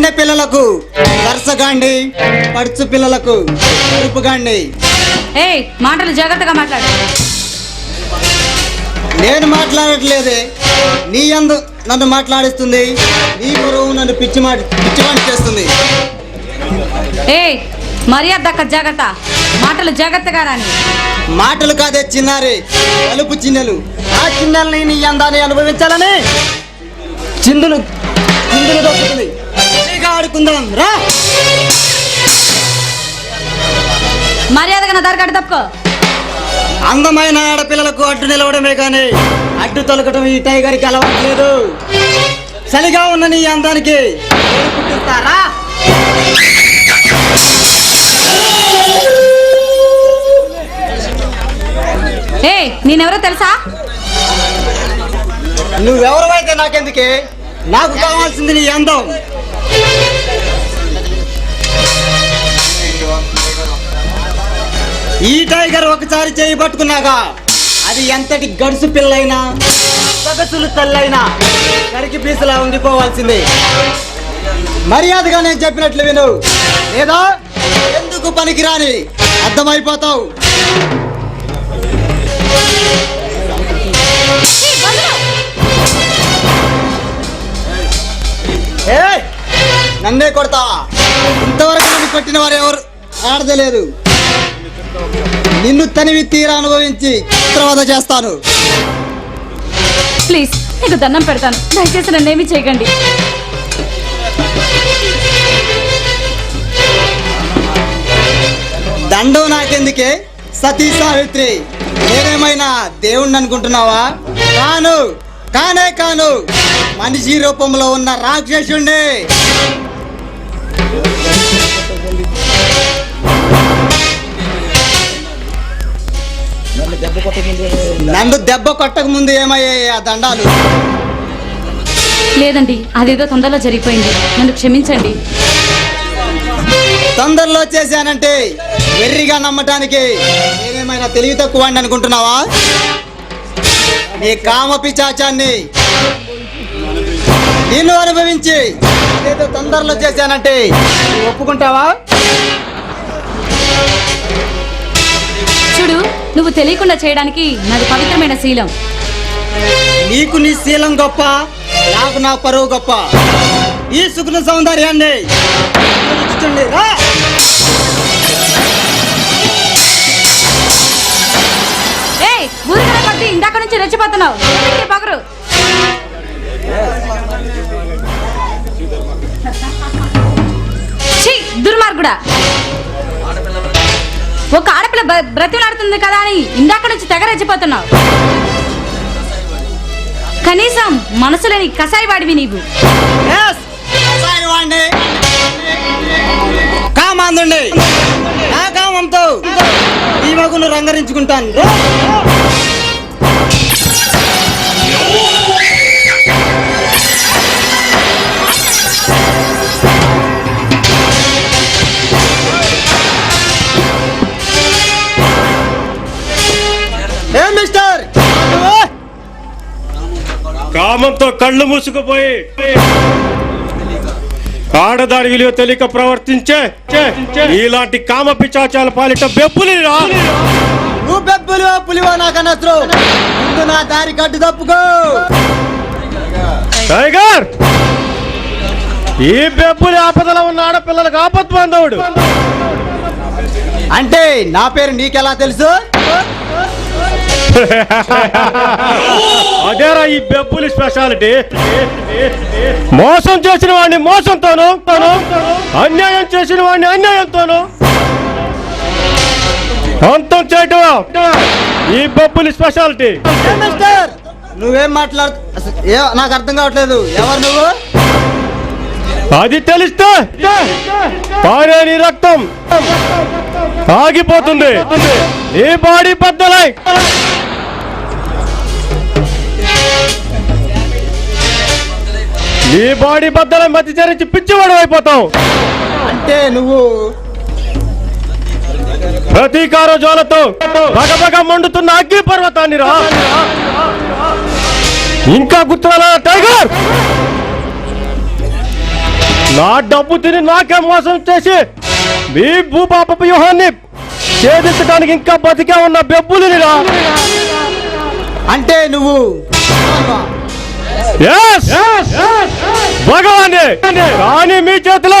కన్నె పిల్లలకు వరుసగాండి పడుచు పిల్లలకు కరుపుగాండి ఏయ్ మాటలు జాగ్రత్తగా మాట్లాడు. నేను మాట్లాడట్లేదే నీ అందు నన్ను మాట్లాడిస్తుంది నీ గురువు నన్ను పిచ్చి మాట పిచ్చివాణి చేస్తుంది. ఏయ్ మర్యాద దక్క జాగ్రత్త. మాటలు జాగ్రత్తగా రాని. మాటలు కాదే చిన్నారి కలుపు చిన్నెలు. ఆ చిన్నెల్ని నీ అందాన్ని అనుభవించాలని చిందులు ఆడుకుందాం రా. మర్యాదగా నా దారి తప్పుకో. అందమైన ఆడపిల్లలకు అడ్డు నిలవడమే కానీ అడ్డు తొలగటం ఈ టైగర్కి అలవాట్లేదు చలిగా ఉన్న నీ అందానికి పుట్టిస్తారా ఏయ్ నేనెవరో తెలుసా? నువ్వెవరైతే నాకెందుకే? నాకు కావాల్సింది నీ అందం. ఈ టైగర్ ఒకసారి చేయి పట్టుకున్నాక అది ఎంతటి గడుసు పిల్లైనా సగసులు తల్లైనా కరికి పీసులా ఉండిపోవాల్సిందే. మర్యాదగా నేను చెప్పినట్లు విను. లేదా ఎందుకు పనికిరాని? అర్థమైపోతావు. ఏ నన్నే కొడతావా ఇంతవరకు నన్ను కొట్టిన వారు ఎవరు? ఆడదలేదు నిన్ను తనివి తీరా అనుభవించి చిత్రవద చేస్తాను. ప్లీజ్ నీకు దండం పెడతాను. దయచేసి నన్నేమీ చేయకండి. దండం నాకెందుకే? సతీ సావిత్రి నేనేమైనా దేవుణ్ణి అనుకుంటున్నావా? కాను కానే కాను మనిషి రూపంలో ఉన్న రాక్షసుణ్ణి. నన్ను దెబ్బ కొట్టక ముందు ఏమయ్యాయి ఆ దండాలు? లేదండి అదేదో తొందరలో జరిగిపోయింది. నన్ను క్షమించండి. తొందరలో చేశానంటే వెర్రిగా నమ్మటానికి నేనేమైనా తెలివి తక్కువ అనుకుంటున్నావా? నీ కామ పిచాచాన్ని నిన్ను అనుభవించి ఏదో తొందరలో చేశానంటే. ఒప్పుకుంటావా? చూడు నువ్వు తెలియకుండా చేయడానికి నాది పవిత్రమైన శీలం. నీకు నీ శీలం గొప్ప నాకు నా పరువు గొప్ప. ఈ సుగుణ సౌందర్యాన్ని ఇందాక నుంచి రెచ్చిపోతున్నావు. పగరు. కూడా. ఒక ఆడపిల్ల బ్రతిలాడుతుంది బ్రతిమలాడుతుంది కదా అని ఇందాక నుంచి తెగ రెచ్చిపోతున్నావు కనీసం మనసులేని కసాయి వాడివి నీవు. Yes! కామాందుండి నా కామంతో ఈ మగును రంగరించుకుంటాను. కామంతో కళ్ళు మూసుకుపోయి. ఆడదాని విలువ తెలియక ప్రవర్తించే ఇలాంటి కామ పిచాచాల పాలిట బెబ్బులి నువ్వు పెబ్బులు పులివో నాకు అనొచ్చు ముందు నా దారి కట్టు తప్పుకో. టైగర్! ఈ బెబ్బులి ఆపదలో ఉన్న ఆడపిల్లలకు ఆపత్ బాంధవుడు. అంటే నా పేరు నీకెలా తెలుసు? అదేరా ఈ బెబ్బులి స్పెషాలిటీ? మోసం చేసిన వాడిని మోసంతోను తోను అన్యాయం చేసిన వాడిని అన్యాయంతోను. అంతం చేయటం. ఈ బొబ్బులి స్పెషాలిటీ. నువ్వేం మాట్లాడు నాకు అర్థం కావట్లేదు. ఎవరు నువ్వు? అది తెలిస్తే పారే నీ రక్తం ఆగిపోతుంది. నీ బాడీ బద్దలై నీ బాడీ బద్దలై మధ్య చరించి పిచ్చివాడు అయిపోతావు. అంటే నువ్వు ప్రతీకార జ్వాలతో బగబగ మండుతున్న అగ్ని పర్వతాన్ని రా. ఇంకా గుర్తురాలా టైగర్? నా డబ్బు తిని నాకే మోసం చేసి మీ భూపాప వ్యూహాన్ని ఛేదించడానికి ఇంకా బతికే ఉన్న బెబ్బులిరా అంటే నువ్వు భగవాన్ కానీ మీ చేతిలో